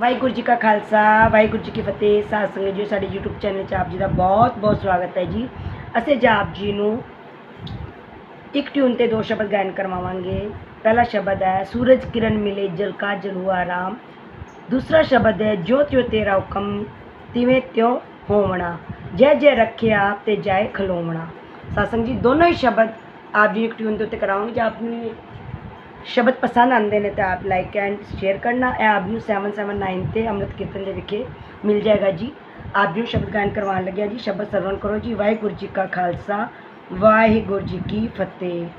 ਵਾਹਿਗੁਰੂ ਜੀ ਕਾ ਖਾਲਸਾ, ਵਾਹਿਗੁਰੂ ਜੀ ਕੀ ਫਤਿਹ। ਸਾਧ ਸੰਗਤ ਜੀ, ਸਾਡੇ YouTube ਚੈਨਲ 'ਚ ਆਪ ਜੀ ਦਾ ਬਹੁਤ ਬਹੁਤ ਸਵਾਗਤ ਹੈ ਜੀ। ਅਸੀਂ ਅੱਜ ਆਪ ਜੀ ਨੂੰ ਇੱਕ ਟਿਊਨ ਤੇ ਦੋ ਸ਼ਬਦ ਗਾਇਨ ਕਰਵਾਵਾਂਗੇ। ਪਹਿਲਾ ਸ਼ਬਦ ਹੈ, ਸੂਰਜ ਕਿਰਨ ਮਿਲੇ ਜਲ ਕਾ ਜਲੂਆ ਰਾਮ। ਦੂਸਰਾ ਸ਼ਬਦ ਹੈ ਜੋ ਤਿਉ ਤੇਰਾ ਹੁਕਮ, ਤਿਵੇਂ ਤਿਉ ਹੋਵਣਾ। ਜੈ ਜੈ ਰੱਖਿਆ ਤੇ ਜੈ ਖਲੋਵਣਾ। ਸਾਸੰਗ ਜੀ, ਦੋਨੋਂ ਹੀ ਸ਼ਬਦ ਆਪ ਜੀ ਇੱਕ ਟਿਊਨ ਦੇ ਉੱਤੇ ਕਰਾਵਾਂਗੇ। ਜੇ ਆਪ ਨੂੰ शब्द पसंद आते हैं तो आप लाइक एंड शेयर करना। आप आबजू सैवन सैवन नाइन से अमृत कीर्तन के विखे मिल जाएगा जी। आप आबजू शब्द गायन करवाने लगे जी। शब्द सरवण करो जी। वाहगुरु जी का खालसा। वाहगुरु जी की फतेह।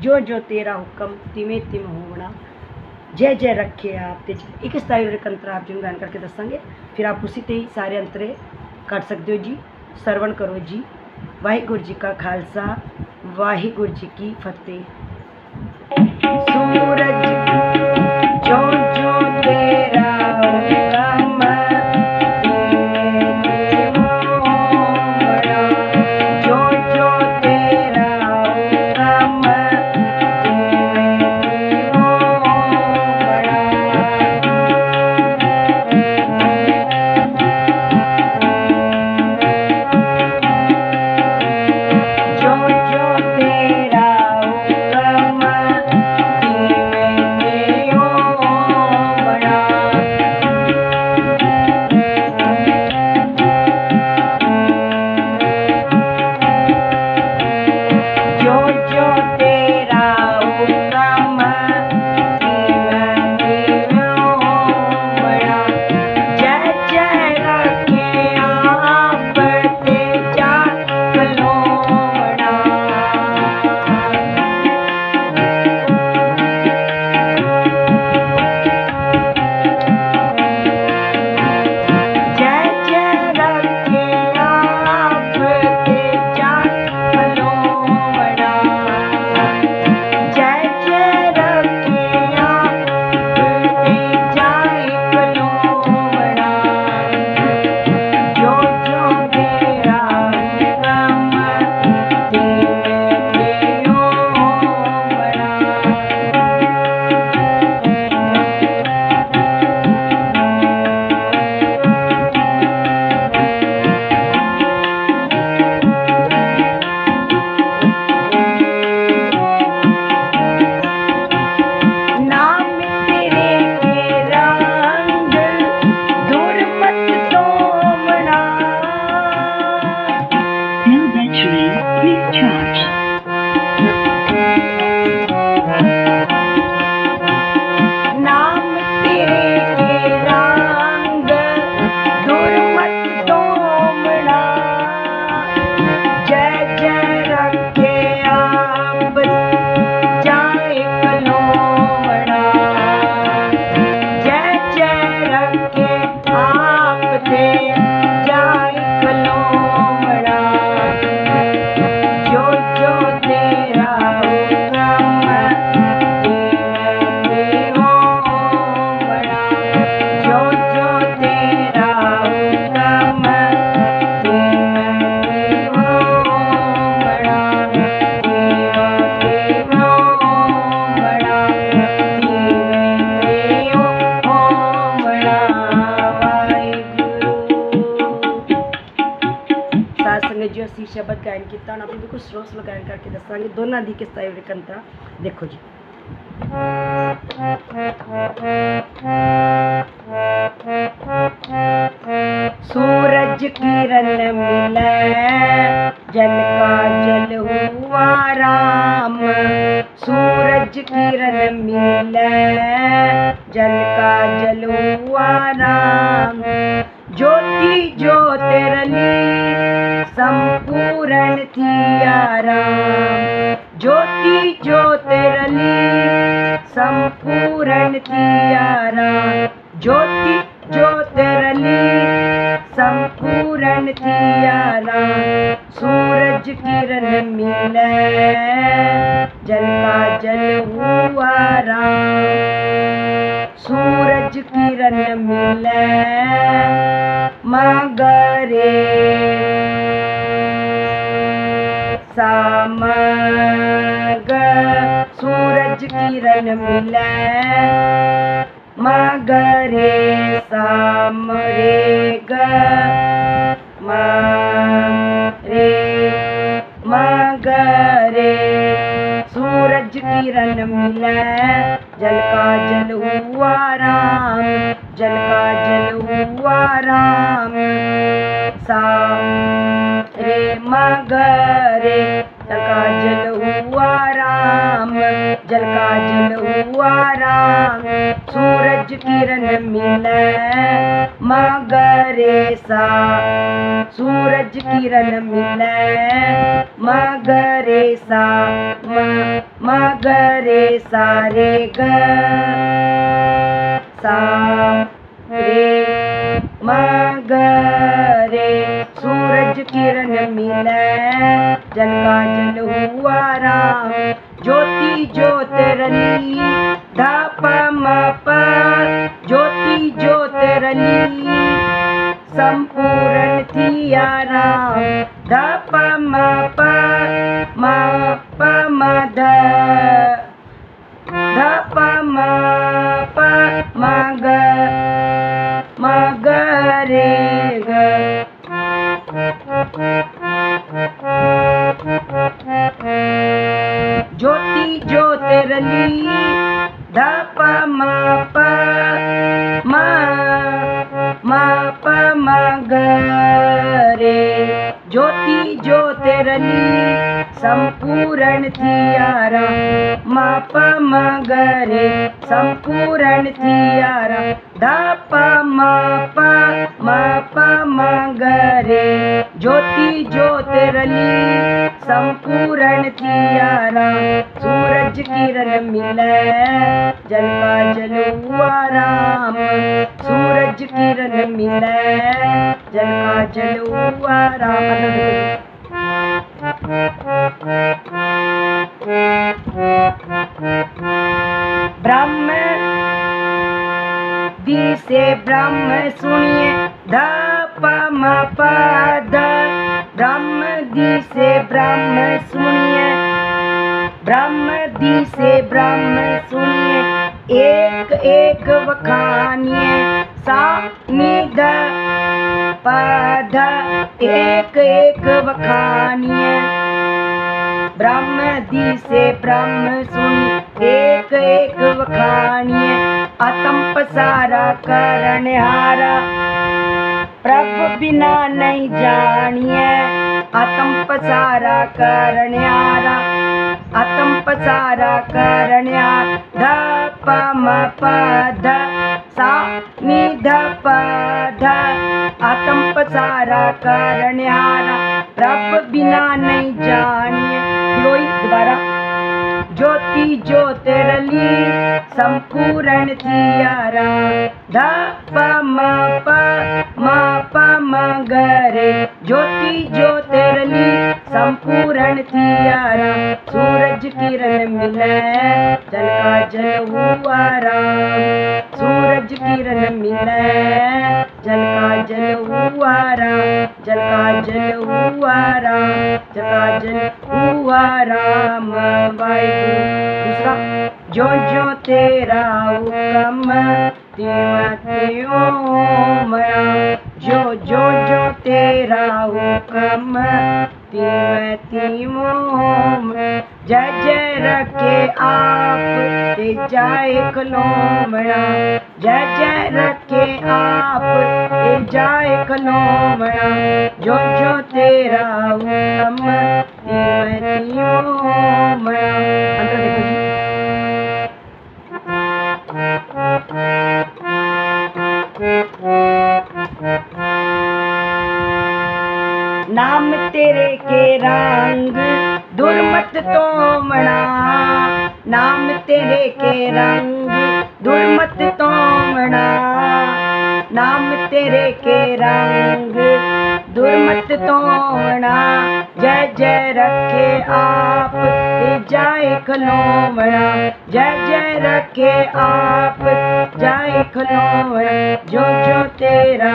ਜੋ ਜੋ ਤੇਰਾ ਹੁਕਮ ਤਿਵੇਂ ਤਿਮ ਹੋਵਣਾ ਜੈ ਜੈ ਰੱਖੇ ਆਪ ਤੇ ਇੱਕ ਸਤਾਈ ਰਕੰਤਰ ਆਪ ਜੀ ਨੂੰ ਗਾਇਨ ਕਰਕੇ ਦੱਸਾਂਗੇ। ਫਿਰ ਆਪ ਉਸੇ ਤੇ ਹੀ ਸਾਰੇ ਅੰਤਰੇ ਕੱਢ ਸਕਦੇ ਹੋ ਜੀ। ਸਰਵਣ ਕਰੋ ਜੀ। ਵਾਹਿਗੁਰੂ ਜੀ ਕਾ ਖਾਲਸਾ, ਵਾਹਿਗੁਰੂ ਜੀ ਕੀ ਫਤਿਹ। ਸੂਰਜ ਸ਼ਬਦ ਗਾਇਨ ਕੀਤਾ ਹੁਣ ਆਪਾਂ ਬਿਲਕੁਲ ਸਲੋਸ ਲਗਾਇਨ ਕਰਕੇ ਦੱਸਾਂਗੇ ਦੋਨਾਂ ਦੀ ਕਿਸ ਤਰ੍ਹਾਂ ਵਿਕੰਤਰਾ ਦੇਖੋ ਜੀ सूरज किरण मिले जल का जल हुआ राम सूरज किरण मिले जल का जल हुआ राम ज्योति ज्योत रली संपूर्ण थिया राम। ज्योति ज्योत रली संपूर्ण थिया राम। ज्योति ज्योत रली संपूर्ण थिया राम। सूरज किरण मिले जल का जल हुआ राम। सूरज किरण मिले मगरे। सामग सूरज किरण मिले मगरे सामरे ग रे मगरे सूरज किरण मिले जल का जल हुआ राम, जल का जल हुआ राम, साम रे मगरे जल का जल हुआ राम, जल का जल हुआ राम, सूरज किरण मिले मा ग रे सा। सूरज किरण मिले मा ग रे सा, मा मा ग सा रे ग, सा रे मा ग रे सूरज किरण मिले जल का जल हुआ राम। ज्योति ज्योत रली धा प ज्योति ज्योत रली संपूर्ण थी राम ध ज्योति ज्योतिरली संपूर्ण थियारा म प म रे संपूर्ण थियारा ध प म प म प म ग रे ज्योति ज्योतिरली संपूर्ण थियारा सूरज किरण मिले जल का जल हुआ राम सूरज किरण मिले जल का जल हुआ राम। ब्रह्म दी से ब्रह्म सुनिए ध प म प ब्रह्म दी से ब्रह्म सुनिए ब्रह्म दी से ब्रह्म सुनिए, एक एक वखानिए सा निध एक एक वखानिए। ब्रह्म दी से ब्रह्म सुनी एक एक वखानिए। अतम पसारा करनहारा प्रभु बिना नहीं जानिए। अतम पसारा करनहारा अतम पसारा करनहार ध प म प ध सा नि ध प ध अतम पसारा करनहारा प्रभु बिना नहीं जानिए। वही दोबारा। ज्योति ज्योतिरली, संपूर्ण थियारा ध प म प म प म ग रे ज्योति ज्योतिरली संपूर्ण थियारा सूरज किरण मिले जल का जल हुआ राम। सूरज किरण मिले जल का जल हुआ राम। जल का जल हुआ राम, जल का जल हुआ राम। दूसरा जो जो तेरा हुक्म त्यों जो जो जो तेरा हुक्म मना जय जय रखे आप, ते जाए कलोमणा जय रखे आप, ते जाए कलोमणा जो जो तेरा त्यों मना अंदर देखो जी। नाम तेरे के रंग दुर्मत तो मना। नाम तेरे के रंग दुर्मत तो मना। नाम तेरे के रंग दुर्मत तो मना। जय जय रखे आप जाए खलोमणा जय जय रखे आप, जाए खलोमणा जो जो तेरा